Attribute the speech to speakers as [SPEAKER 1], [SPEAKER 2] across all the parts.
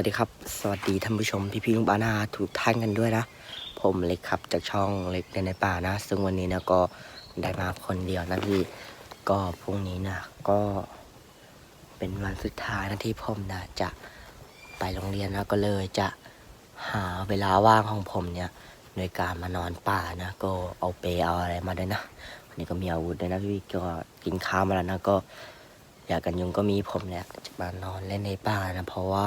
[SPEAKER 1] วัสดีครับ สวัสดีท่านผู้ชมพี่พี่ลุงป้านาทุกท่านกันด้วยนะ ผมเล็กครับจากช่องเล็กในในป่านะ ซึ่งวันนี้นะก็ได้มาคนเดียวนะพี่ ก็พรุ่งนี้นะก็เป็นวันสุดท้ายนะที่ผมนะจะไปโรงเรียนนะก็เลยจะหาเวลาว่างของผมเนี่ยโดยการมานอนป่านะก็เอาเปเอาอะไรมาด้วยนะวันนี้ก็มีอาวุธด้วยนะพี่ก็กินข้าวมาแล้วนะก็อยากกันยุงก็มีผมเนี่ยจะมานอนเล่นในป่านะ เพราะว่า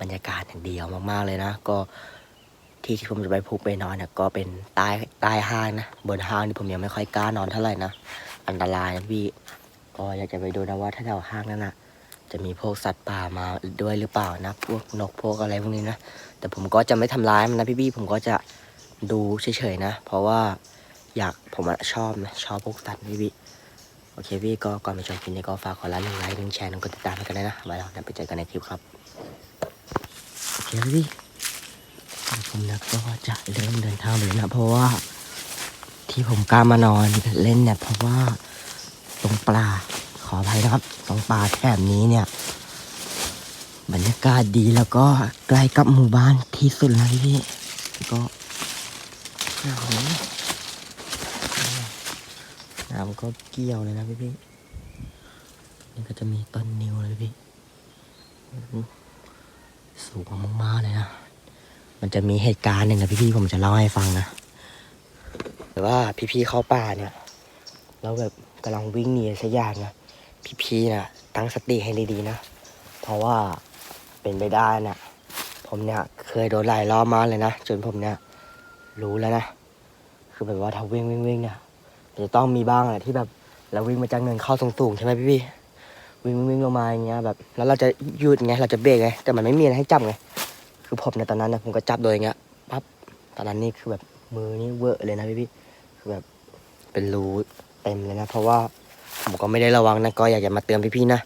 [SPEAKER 1] บรรยากาศเนี่ยเดียวมากๆเลยนะ ก็ที่ที่ผมจะไปพุกไปนอนเนี่ยก็เป็นใต้ใต้ห้างนะบนห้างนี่ผมยังไม่ค่อยกล้านอนเท่าไหร่นะอันตรายนะพี่ก็อยากจะไปดูนะว่าถ้าแถวห้างนั้นนะจะมีพวกสัตว์ป่ามาด้วยหรือเปล่านะพวกนกพวกอะไรพวกนี้นะแต่ผมก็จะไม่ทำร้ายมันนะพี่ๆผมก็จะดูเฉยๆนะ เพราะว่าอยากผมอะชอบนะชอบพวกสัตว์พี่ๆโอเคพี่ก็ก่อนไปชมคลิปนี้ก็ฝากขอไลค์หนึ่งไลค์หนึ่งแชร์หนึ่งกดติดตามให้กันด้วยนะไว้เราจะไปเจอกันในคลิปครับ โอเคพี่ผมนะก็จะเริ่มเดินทางเลยนะเพราะว่า ที่ผมกล้ามานอนเล่นเนี่ยเพราะว่าตรงปลาขออภัยนะครับตรงปลาแถบนี้เนี่ย บรรยากาศดีแล้วก็ใกล้กับหมู่บ้านที่สุดแล้วพี่ก็โอ้โหน้ำก็เกี่ยวเลยนะพี่พี่นี่ก็จะมีต้นนิวเลยพี่ สูงมากๆเลยนะ มันจะมีเหตุการณ์หนึ่งนะพี่พี่ผมจะเล่าให้ฟังนะแต่ว่าพี่พี่เข้าป่าเนี่ยแล้วแบบกำลังวิ่งหนีสักอย่างนะพี่พี่นะตั้งสติให้ดีๆนะ เพราะว่าเป็นไปได้นะ่ะผมเนี่ยเคยโดนหลายรอบมาเลยนะจนผมเนี่ยรู้แล้วนะ คือแบบว่าถ้าวิ่งวิ่งวิ่งเนี่ยจะต้องมีบ้างแหละที่แบบเราวิ่งมาจากเนินเข้าสูงๆใช่ไหมพี่พี่ วิ่งวิ่งลงมาอย่างเงี้ยแบบแล้วเราจะหยุดไงเราจะเบรกไงแต่มันไม่มีอะไรให้จับไงคือผมในตอนนั้นนะผมก็จับโดยอย่างเงี้ยปั๊บตอนนั้นนี่คือแบบมือนี่เวอะเลยนะพี่พี่คือแบบเป็นรูเต็มเลยนะ เพราะว่าผมก็ไม่ได้ระวังนะก็อยากจะมาเตือนพี่พี่นะ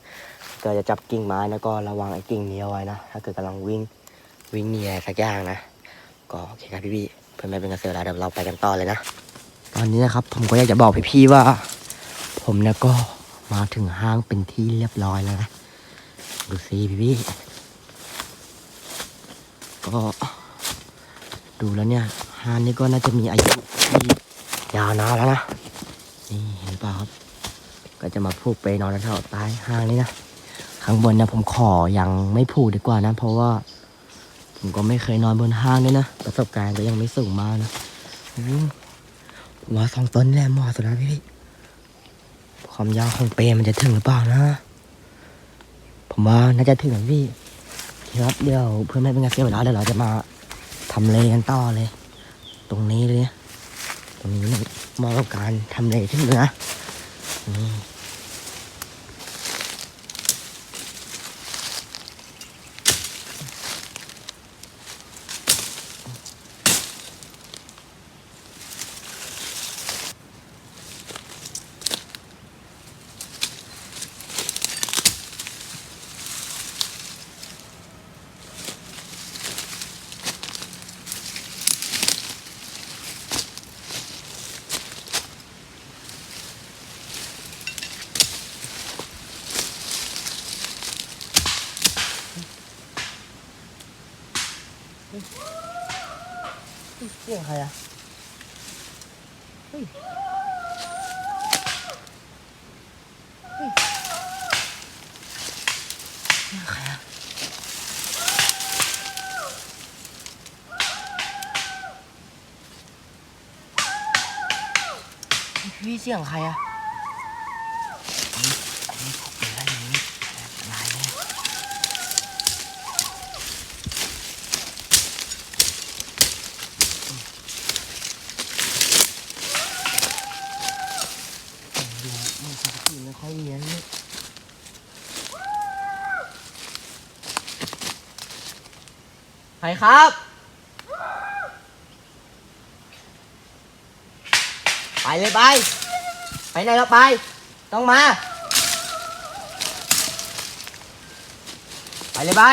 [SPEAKER 1] ก็จะจับกิ่งไม้แล้วก็ระวังไอ้กิ่งนี้เอาไว้นะถ้าเกิดกำลังวิ่งวิ่งหนีอะไรสักอย่างนะ ก็โอเคครับพี่พี่เพื่อนไม่เป็นกระเสือแล้วเดี๋ยวเราไปกันต่อเลยนะ ตอนนี้นะครับผมก็อยากจะบอกพี่ๆว่า ผมเนี่ยก็ มาถึงห้างเป็นที่เรียบร้อยแล้วนะ ดูสิพี่ๆก็ดูแล้วเนี่ยห้างนี้ก็น่าจะมีอายุที่ยาวนานแล้วนะ นี่เห็นเปล่าครับ ก็จะมาพูกไปนอนแถวใต้ห้างนี้นะ ข้างบนเนี่ยผมขอยังไม่พูดดีกว่านะ เพราะว่าผมก็ไม่เคยนอนบนห้างเลยนะ ประสบการณ์ก็ยังไม่สูงมากนะมว่าสองต้นแหลมเหมอสุดแล้วพี่ ความยาวของเปรมันจะถึงหรือเปล่านะ ผมว่าน่าจะถึงพี่ครับเดี๋ยวเพื่อไม่เป็นการเสียเวลาเดี๋ยวเราจะมาทำเลกันต่อเลย ตรงนี้เลยนะตรงนี้มองกับการทำเลที่สุดนะนี่เสียงใครอะเฮ้ยเฮ้ยเสียงใครอะพี่เสียงใครอะอันนี้อันนี้พกปืนอะไรอย่างนี้อันตรายแน่ ดูมันสักทีไม่ค่อยเลี้ยงเลย ใครครับ ไปเลยไป ไปไหนก็ไป ต้องมา ไปเลยไป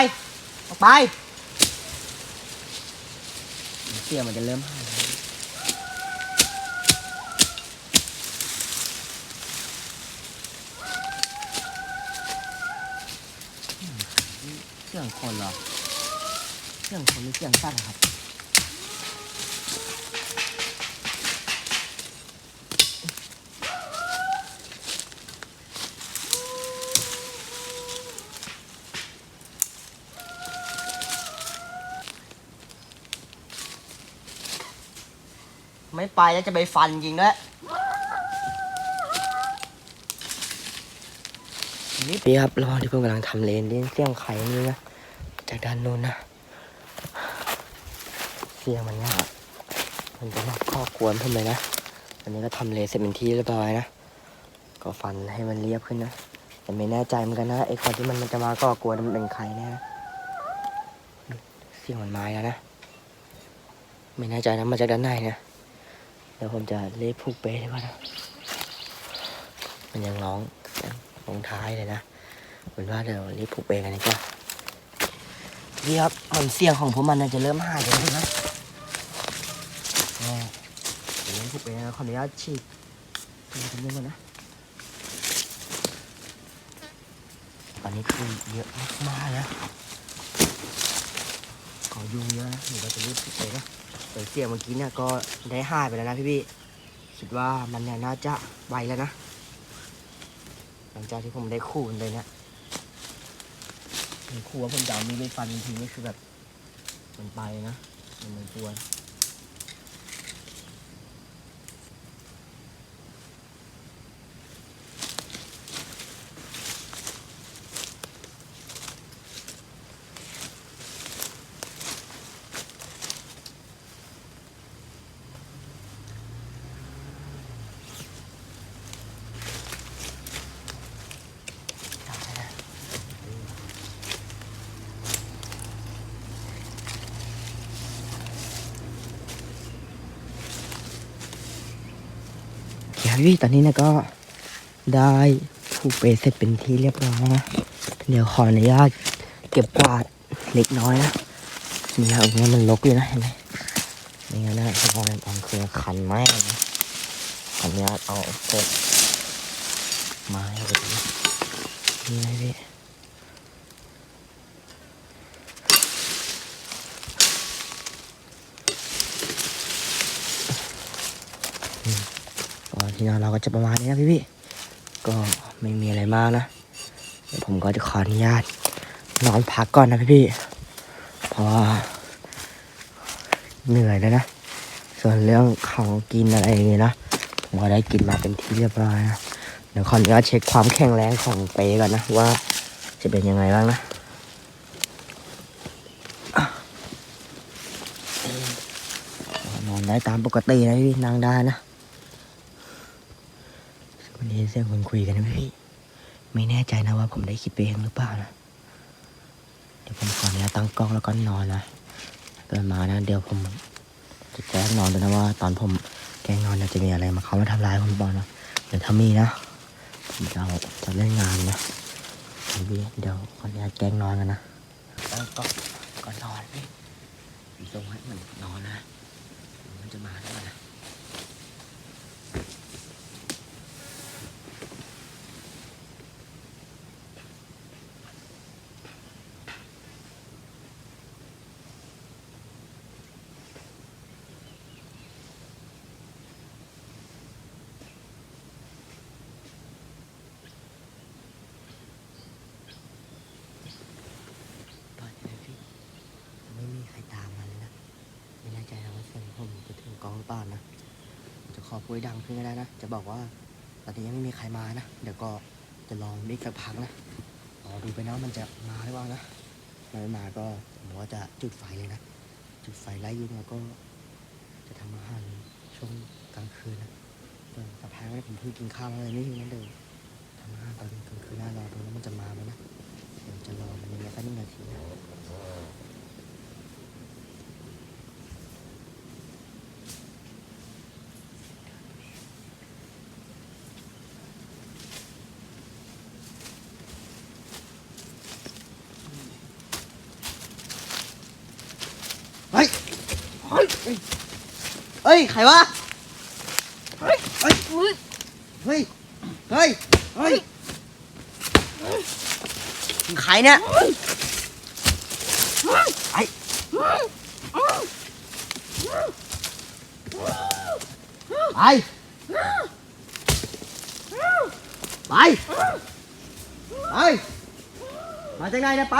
[SPEAKER 1] ออกไปเสียงมันจะเริ่มหายแล้วเสียงคนเหรอ เสียงคนหรือเสียงสัตว์อะครับไม่ไปแล้วจะไปฟันจริงด้วยนี่ครับระหว่างที่ผมกำลังทำเลนได้นเสียงไข่นี่นะ จากด้านนู้นนะ เสียงมันเนี่ยมันจะมาข้อกวนผมเลยนะอันนี้ก็ทำเลเสร็จเป็นที่เรียบร้อยนะ ก็ฟันให้มันเรียบขึ้นนะ แต่ไม่แน่ใจเหมือนกันนะไอ้คนที่มันมันจะมาก่อกวนมันเป็นใครแน่นะเสียงมันมาแล้วนะ ไม่แน่ใจนะมาจากด้านในนะ เดี๋ยวผมจะเรียกผูกเป้ดีกว่านะ มันยังร้องลงท้ายเลยนะเหมือนว่าเดี๋ยวเรียกผูกเป้กันดีกว่าพี่ครับมันเสียงของผมมันจะเริ่มหายไปแล้วนะ เดี๋ยวเรียกผูกเป้นะขออนุญาตฉีดตรงนี้ก่อนนะ ตอนนี้คือเยอะมากๆนะขอยุงเยอะนะเดี๋ยวเราจะรีบผูกเป้นะแต่เสียงเมื่อกี้เนี่ยก็ได้หายไปแล้วนะพี่พี่คิดว่ามันเนี่ยน่าจะไวแล้วนะ หลังจากที่ผมได้ขู่มันเลยเนี่ยผมขู่ว่าผมจะเอามีดไปฟันทีนี่คือแบบมันไปนะ มันมันกลัวายแล้วโอเคครับ พี่ตอนนี้นะก็ได้ผูกเปเสร็จเป็นที่เรียบร้อยนะเดี๋ยวขออนุญาตเก็บกวาดเล็กน้อยนะนี่ครับเนี่ยมันลกอยู่นะเห็นไหมนี่งั้นนะตอนตอนคือคันไม้นะขออนุญาตเอาพวกไม้ไปนี่นะพี่อืม ก็ที่นอนเราก็จะประมาณนี้นะพี่พี่ก็ไม่มีอะไรมากนะเดี๋ยวผมก็จะขออนุญาตนอนพักก่อนนะพี่พี่เพราะว่าเหนื่อยแล้วนะ ส่วนเรื่องของกินอะไรอย่างเงี้ยนะผมก็ได้กินมาเป็นที่เรียบร้อยนะเดี๋ยวขออนุญาตเช็คความแข็งแรงของเปก่อนนะว่าจะเป็นยังไงบ้างนะอะนอนได้ตามปกตินะพี่นั่งได้นะียงคนคุยกันนะพี่ ไม่แน่ใจนะว่าผมได้คิดไปเองหรือเปล่านะ เดี๋ยวผมขออนุญาตตั้งกล้องแล้วก็นอนนะเกินมานะเดี๋ยวผมจะแกล้งนอนด้วยนะว่า ตอนผมแกล้งนอนจะมีอะไรมาเขามาทำร้ายผมบ้างนะเดี๋ยวถ้ามีนะผมจะเอาจะเล่นงานนะพี่เดี๋ยวขออนุญาตแกล้งนอนกันนะตั้งกล้องก่อนอนพี่ผมส่งให้มันนอนนะมันจะมาได้นะ ปล่อยเลยพี่ไม่มีใครตามมาเลยนะ ไม่แน่ใจนะว่าเสียงผมจะถึงกองหรือเปล่านะผมจะข อพูดดังขึ้นก็ได้นะ จะบอกว่าตอนนี้ยังไม่มีใครมานะ เดี๋ยวก็จะลองอีกสักพักนะรอดูไปนะมันจะมาหรือเปล่านะถ้าไม่มาก็ผมว่าจะจุดไฟเลยนะ จุดไฟไล่ยุงแล้วก็ จะทำอาหารช่วงกลางคืนนะเดี๋ยวสักพักนะผมเพิ่งกินข้าวมาเลยนี่งั้นเดี๋ยทำอาหารตอนกลางคืนน่ารอดูแล้วมันจะมาไหมนะเดี๋ยวจะรอมันสักหนึ่งนาทีนะ เฮ้ย เฮ้ย เฮ้ ย ใครวะ เฮ้ย เฮ้ย เฮ้ย เฮ้ย เฮ้ยเฮ้ยมึงใครเนี่ยไอ้ไป ไป ไป มาจากไหนเนี่ยไป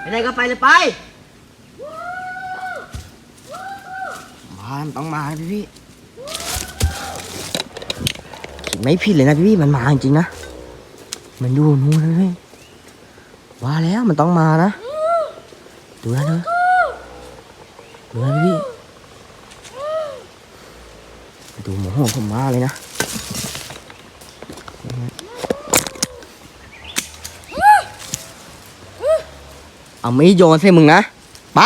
[SPEAKER 1] ไปไหนก็ไปเลยไป มันต้องมาพี่พี่คิดไม่ผิดเลยนะพี่พี่มันมาจริงๆนะ มันอยู่นู่นเลยว่าแล้วมันต้องมานะ ดูนะเธอะดูนะพี่พี่ดูหมูของผมมาเลยนะเอาไม่โยนใส่มึงนะ ไป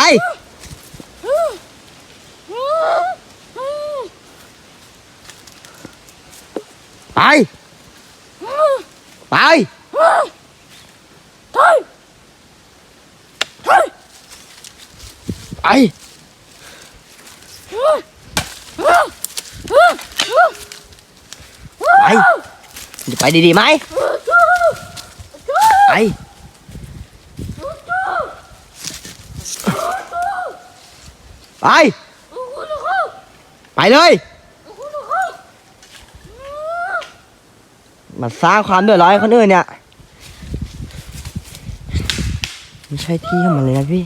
[SPEAKER 1] ไปไปไปจะไปดีๆไหมไป ไป ไปเลย มาสร้างความเดือดร้อนให้คนอื่นเนี่ยไม่ใช่ที่ของมันเลยนะพี่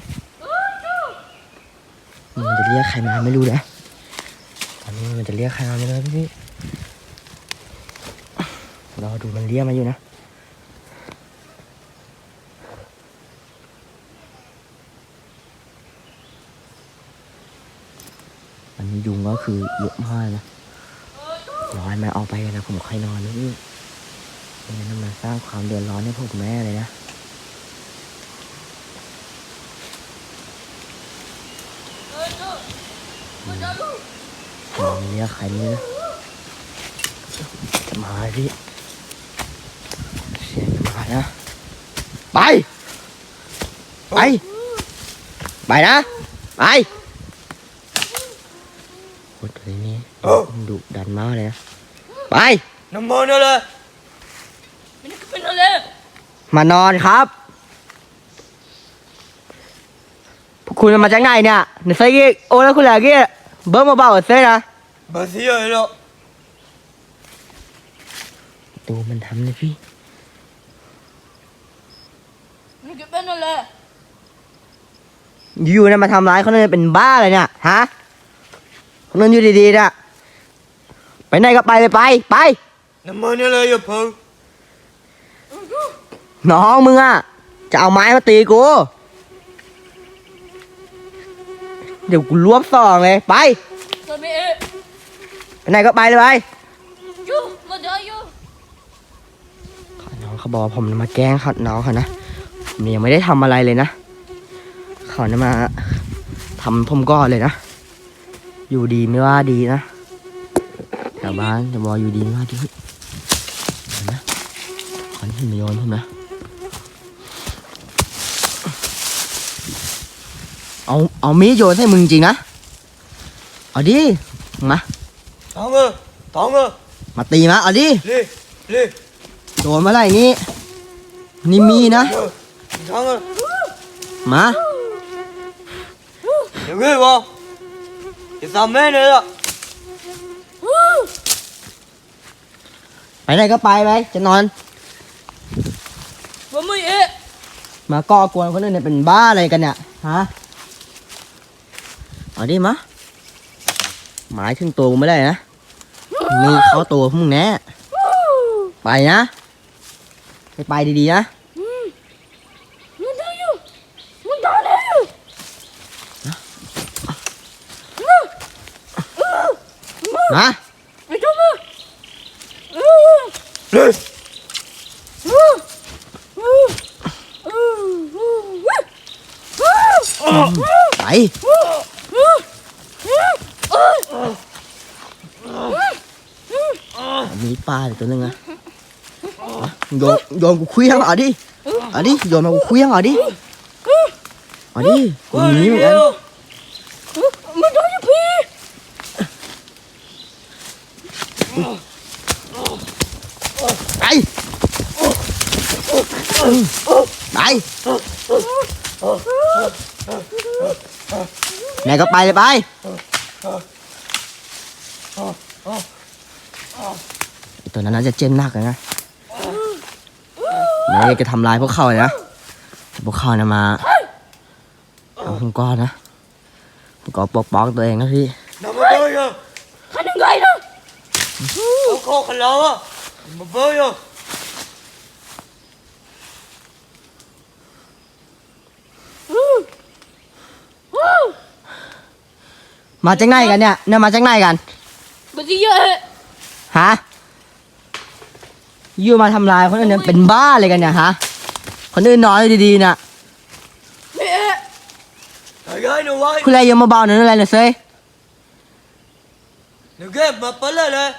[SPEAKER 1] มันจะเรียกใครมาไม่รู้นะ ตอนนี้มันจะเรียกใครมาไม่รู้นะพี่รอดูมันเรียกมาอยู่นะอันนี้ยุงก็คือเยอะมากนะรอให้มันออกไปนะผมค่อยนอนนะพี่ ไม่งั้นมันสร้างความเดือดร้อนให้ผมแม่เลยนะมเรียกใครนี่นะจะมาพี่เสียงมานะ ไป ไป ไปนะ ไปโอ้ตัวนี้ดุดันมากเลยนะ ไป
[SPEAKER 2] น้ำมันอะไร
[SPEAKER 3] มันก็เป็นอะไร
[SPEAKER 1] มานอนครับพวกคุณมาจากไหนเนี่ยในไซกี้โอ้แล้วคุณแหลกี้เบิ้มมาเบาๆเซ่นะ
[SPEAKER 2] บาเซียเหรอ
[SPEAKER 1] ดูมันทำเลยพี่
[SPEAKER 3] มันก็เป็นอะไร
[SPEAKER 1] อยู่ๆนะมาทำร้ายคนอื่นเป็นบ้าเลยเนี่ยฮะคนอื่นอยู่ดีๆนะไปไหนก็ไปเลยไปไป
[SPEAKER 2] น้ำมันอะไรอย่าเพิ่ง
[SPEAKER 1] น้องมึงอะจะเอาไม้มาตีกู เดี๋ยวกูรวบสองเลยไป
[SPEAKER 3] ทำไมเอ๊ะ
[SPEAKER 1] ไปไหนก็ไปเลยไป
[SPEAKER 3] ยูมาเดี๋ยวยู
[SPEAKER 1] น้องเขาบอกว่าผมมาแกล้งเขาน้องเขานะผมยังไม่ได้ทำอะไรเลยนะเขาจะมาทำผมก่อนเลยนะ อยู่ดีไม่ว่าดีนะแถวบ้านจะบอกอยู่ดีไม่ว่าดีเฮ้ยเห็นนะขอนี่มาโยนผมนะ เอาเอามีดโยนให้มึงจริงนะ เอาดิ มา
[SPEAKER 2] ท้องเออท้องเออ
[SPEAKER 1] มาตีมาเอาดิ
[SPEAKER 2] เล่เล่
[SPEAKER 1] โดนเมื่อไหร่นี่นี่มีนะ
[SPEAKER 2] ท้องเออ
[SPEAKER 1] มา
[SPEAKER 2] เดี๋ยวเงี้ยวะจะทำแม่เนี่ยละ
[SPEAKER 1] ไปไหนก็ไปไป จะนอน
[SPEAKER 3] ว่าไม่เอ๊ะ
[SPEAKER 1] มาก่อกวนคนอื่นเนี่ยเป็นบ้าอะไรกันเนี่ย ฮะ เอาดิมะหมายถึงตัวกูไม่ได้นะ มีเข้าตัวพวกมึงแน่ ไปนะ ไปไปดีๆนะ
[SPEAKER 3] มันได้ยูมันได้เลย
[SPEAKER 1] มา
[SPEAKER 3] ไปดูมา
[SPEAKER 2] เล่
[SPEAKER 1] ไป มีปลาอีกตัวหนึงนะมาโยนโยนกูคุยยังเอาดิเอาดิโยนมากูคุยยังเอาดิเอาดิกูหนีเหมือนกัน
[SPEAKER 3] มันได้ยูพี่
[SPEAKER 1] ไปไป ไหนก็ไปเลยไปไอ้ตัวนั้นน่าจะเจ็บหนักเลยนะไหนจะทำลายพวกเขาเลยนะแต่พวกเขานะมาเอาผมก้อนนะผมก็ปกป้องตัวเองนะพี่
[SPEAKER 2] Nằm mà bơi à
[SPEAKER 3] ท่านยังไงนะ
[SPEAKER 2] Nó khô khăn lâu à Nằm mà bơi à
[SPEAKER 1] มา จากไหนกันเนี่ยเนี่ยมาจากไหนกัน
[SPEAKER 3] บันที่เยอะ
[SPEAKER 1] ฮะอยู่มาทำลายคนอื่นเนี่ยเป็นบ้าเลยกันเนี่ยฮะคนอื่นนอนอยู่ดีๆน่ะ
[SPEAKER 3] เฮ้ย
[SPEAKER 2] Thầy gái nó quay
[SPEAKER 1] คุณอะไรยังมาเบาหน่อยอะไรหน่อยเซย
[SPEAKER 2] Nó ghép mà bắn lên đây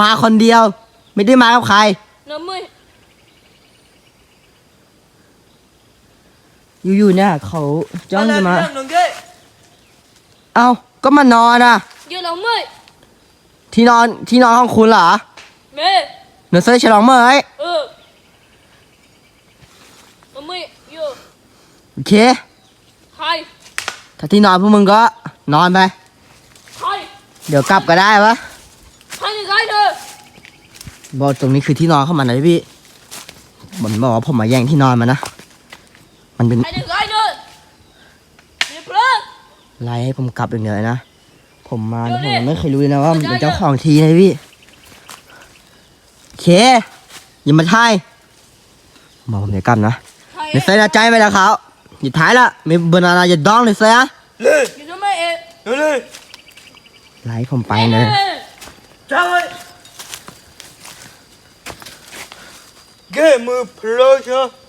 [SPEAKER 1] มาคนเดียว ไม่ได้มากับใคร
[SPEAKER 3] น้ำมือ
[SPEAKER 1] อยู่ๆเนี่ยเขาจ้อง
[SPEAKER 2] Bắn
[SPEAKER 1] จะ
[SPEAKER 2] lên
[SPEAKER 1] มา
[SPEAKER 2] đừng đừng ghép
[SPEAKER 1] เอ้าก็มานอนอะ
[SPEAKER 3] เยอะน้ำมือ
[SPEAKER 1] ที่นอนที่นอนของคุณเหรอ
[SPEAKER 3] แม่
[SPEAKER 1] หนูเซยฉลองเมื่อย
[SPEAKER 3] เออน้ำมือเยอะ
[SPEAKER 1] โอเค
[SPEAKER 3] ใคร
[SPEAKER 1] ถ้าที่นอนพวกมึงก็นอนไป
[SPEAKER 3] ใคร
[SPEAKER 1] เดี๋ยวกลับก็ได้ปะ
[SPEAKER 3] ท่านยังไงเนอะ
[SPEAKER 1] บอกตรงนี้คือที่นอนเข้ามานะพี่ผมบอกว่าผมมาแย่งที่นอนมานะ มันเป็น
[SPEAKER 3] ท่านยังไงเนอะมีเพลิง
[SPEAKER 1] ไล่ให้ผมกลับอย่างเดียวเลยนะ ผมมา
[SPEAKER 3] เดี๋
[SPEAKER 1] นะ
[SPEAKER 3] ยว
[SPEAKER 1] ผม
[SPEAKER 3] ดิ
[SPEAKER 1] ไม่เคยรู้เลยนะว่ามัน
[SPEAKER 3] เดี๋ยว
[SPEAKER 1] เป็นเจ้าของทีนะพี่โอเคอย่ามาทายบอกผมเดี๋ยวกลับนะ
[SPEAKER 3] ใคร
[SPEAKER 1] เดี๋ยวเสียใจไปแล้วเขาสุดท้ายละมีเบอร์นาราจะดองเลยเสีย
[SPEAKER 2] Lên
[SPEAKER 3] อยู่ทำไมเอ๊ะ
[SPEAKER 2] Lên lên
[SPEAKER 1] ไล่ผมไปเลย
[SPEAKER 2] Chào ơi Ghép mà plơ chưa
[SPEAKER 1] ออ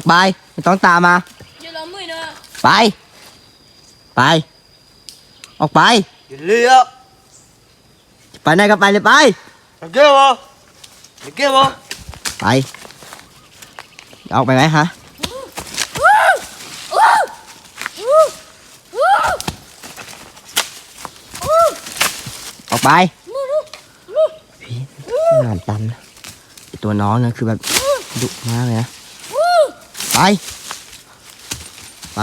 [SPEAKER 1] กไปไม่ต้องตามมา
[SPEAKER 3] เยอะน้ำมือเนอะ
[SPEAKER 1] ไป ไป ออกไป
[SPEAKER 2] Đi lì á
[SPEAKER 1] ไปไหนก็ไปเลยไป
[SPEAKER 2] Nó ghép à Nó ghép à
[SPEAKER 1] ไปออกไปไหมฮะออกไปพี่งานตันนะไอ้ตัวน้องนะคือแบบดุมากเลยนะ ไป ไป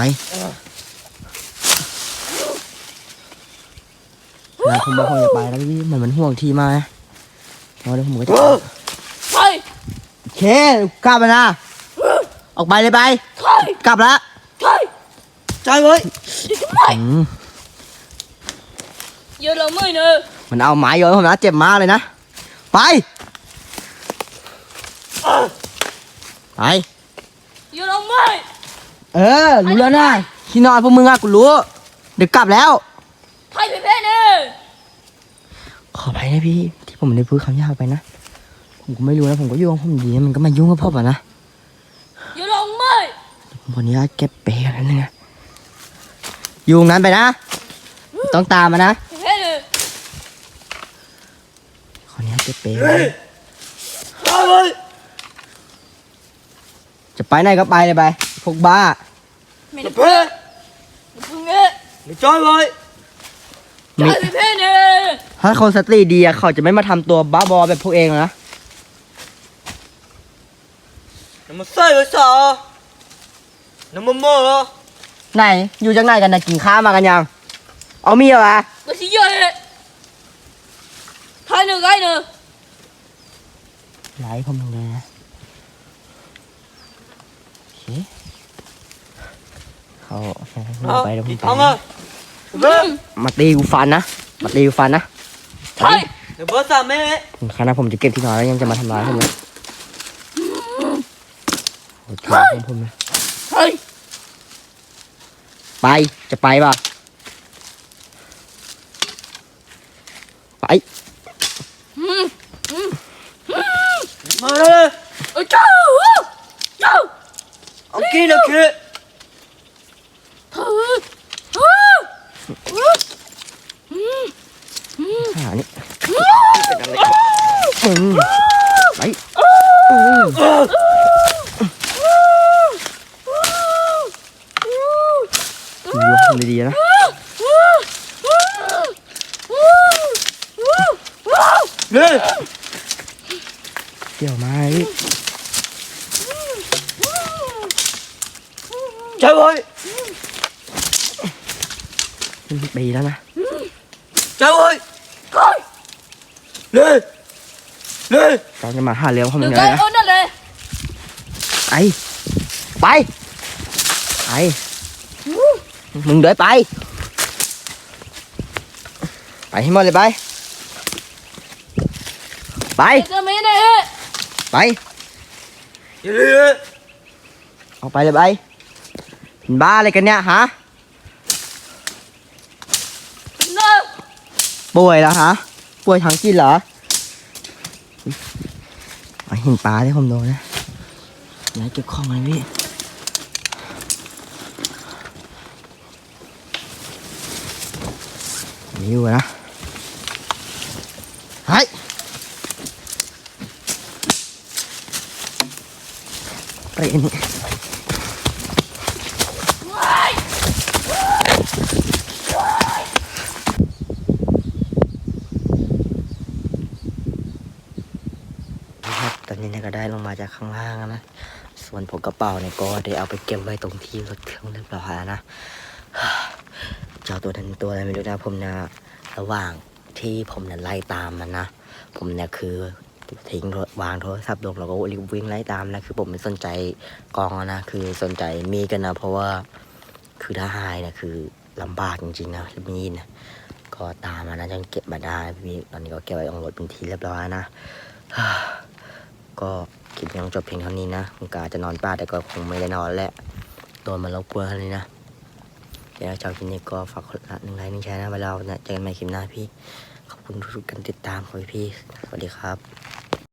[SPEAKER 1] นะผมบอกผมจะไปแล้วพี่เหมือนมันห่วงทีมากนะเพราะเดี๋ยวผมก็จะ
[SPEAKER 3] ใคร
[SPEAKER 1] โอเคกลับมานะออกไปเลยไป
[SPEAKER 3] ใคร
[SPEAKER 1] กลับแล้ว
[SPEAKER 3] ใคร
[SPEAKER 2] Chào ơi
[SPEAKER 3] อยู่ทำไม
[SPEAKER 1] อืม
[SPEAKER 3] เยอะน้ำมือเนอะ
[SPEAKER 1] มันเอาไม้โยนผมนะเจ็บมากเลยนะไปไป
[SPEAKER 3] เยอะน้ำมือ
[SPEAKER 1] เออรู้แล้วนะที่นอนพวกมึงอะกูรู้ เดี๋ยวกลับแล้ว
[SPEAKER 3] ใครเป็นแพ้เนอะ
[SPEAKER 1] ขอไปนะพี่ ที่ผมได้พูดคำหยาบไปนะ ผมก็ไม่รู้นะผมก็อยู่ของผมดีนะมันก็มายุ่งกับผมอะนะ
[SPEAKER 3] เยอะน้ำมือ
[SPEAKER 1] ผมขออนุญาตเก็บเปรย์กันนิดนึงนะอยู่ตรงนั้นไปนะ ต้องตามมานะ
[SPEAKER 3] แพ้เนอะ
[SPEAKER 1] ขออนุญาตเก็บเปรย์
[SPEAKER 2] Đi Chào ơi
[SPEAKER 1] จะไปไหนก็ไปเลยไป พวกบ้า
[SPEAKER 3] ไม่
[SPEAKER 2] Nó
[SPEAKER 3] ได้เพื่อ
[SPEAKER 2] phê
[SPEAKER 3] พึ่งเอ๊ะ
[SPEAKER 2] Nó chơi ơi
[SPEAKER 3] ใครเป็นแพ้เนอะ
[SPEAKER 1] ถ้าคนสติดีอะเขาจะไม่มาทำตัวบ้าบอแบบพวกเองหรอกนะ
[SPEAKER 2] Nó mà say rồi sao Nó mà mơ à
[SPEAKER 1] ไหน อยู่จากไหนกันนะกินข้าวมากันยัง เอามีเหรอวะ
[SPEAKER 3] ไม่ใช่เยอะเอ๊ะใครยังไงเนอะ
[SPEAKER 1] ไล่ผมเลยนะโอเค เขาเอาไปเดี๋ยวผม
[SPEAKER 2] Đi
[SPEAKER 1] ไป
[SPEAKER 2] thằng ơi Nó
[SPEAKER 1] มาตีกูฟันนะมาตีกูฟันนะ
[SPEAKER 3] ใคร
[SPEAKER 2] Nó bớt ra mẹ
[SPEAKER 1] ผมคณะผมจะเก็บที่นอนแล้วยังจะมาทำร้ายผมเลยโอเคของผมนะ
[SPEAKER 3] ใคร
[SPEAKER 1] ไปจะไปป่ะไป
[SPEAKER 2] Mà đây
[SPEAKER 3] เอ้ยเจ้าเจ้า
[SPEAKER 2] Ông kia nó kia
[SPEAKER 3] เธอเฮ้ย
[SPEAKER 1] หานี่เป็นอะไรอืมไปอืมดูให้ดีๆนะ
[SPEAKER 2] Lên
[SPEAKER 1] เกี่ยวมาพี่
[SPEAKER 2] ใช่เว้ย
[SPEAKER 1] เป็นปีแล้วนะ
[SPEAKER 2] ใช่เว้ย
[SPEAKER 3] ก้อย
[SPEAKER 2] เลยเลย
[SPEAKER 1] ตอนจะมาหาเรื่องผม
[SPEAKER 3] หนึ่
[SPEAKER 1] ยังงไง
[SPEAKER 3] ก้อย
[SPEAKER 1] นะ
[SPEAKER 3] เอานั่นเลย
[SPEAKER 1] ไปไปไปมึงเดินไป ไปให้หมดเลยไป ไป
[SPEAKER 3] เจะไม่ได้เอะ
[SPEAKER 1] ไป
[SPEAKER 2] อย่าเลย
[SPEAKER 1] ออกไปเลยไปเป็นบ้าอะไรกันเนี่ยฮะ
[SPEAKER 3] เนาะ
[SPEAKER 1] ป่วยแล้วฮะ ป่วยทางจิตเหรอเอาหินปลาที่ผมโดนนะอย่าให้เก็บของเลยพี่มีอยู่นะเฮ้ย ไปอันนี้ครับตอนนี้เนี่ยก็ได้ลงมาจากข้างล่างนะ ส่วนผมกระเป๋าเนี่ยก็ได้เอาไปเก็บไว้ตรงที่รถเครื่องเรียบร้อยแล้วนะ เจ้าตัวนั้นตัวอะไรไม่รู้นะผมนะระหว่างที่ผมเนี่ยไล่ตามมันนะ ผมเนี่ยคือ ทิ้งวางโทรศัพท์ลงแล้วก็รีบวิ่งไล่ตามนะคือผมไม่สนใจกองนะคือสนใจมีกันนะ เพราะว่าคือถ้าหายเนี่ยคือลำบากจริงๆนะมีนะก็ตามมานะจนเก็บมาได้พี่ตอนนี้ก็เก็บไว้ตรงรถเป็นทีเรียบร้อยนะก็คลิปนี้ต้องจบเพียงเท่านี้นะผมกาจะนอนป้าแต่ก็คงไม่ได้นอนแหละโดนมารบกวนเลยนะเดี๋ยวเราชอบคลิปนี้ก็ฝากกดละหนึ่งไลค์หนึ่งแชร์นะเวลาเราเนี่ยเจอกันใหม่คลิปหน้าพี่ ขอบคุณทุกการติดตามของพี่ สวัสดีครับ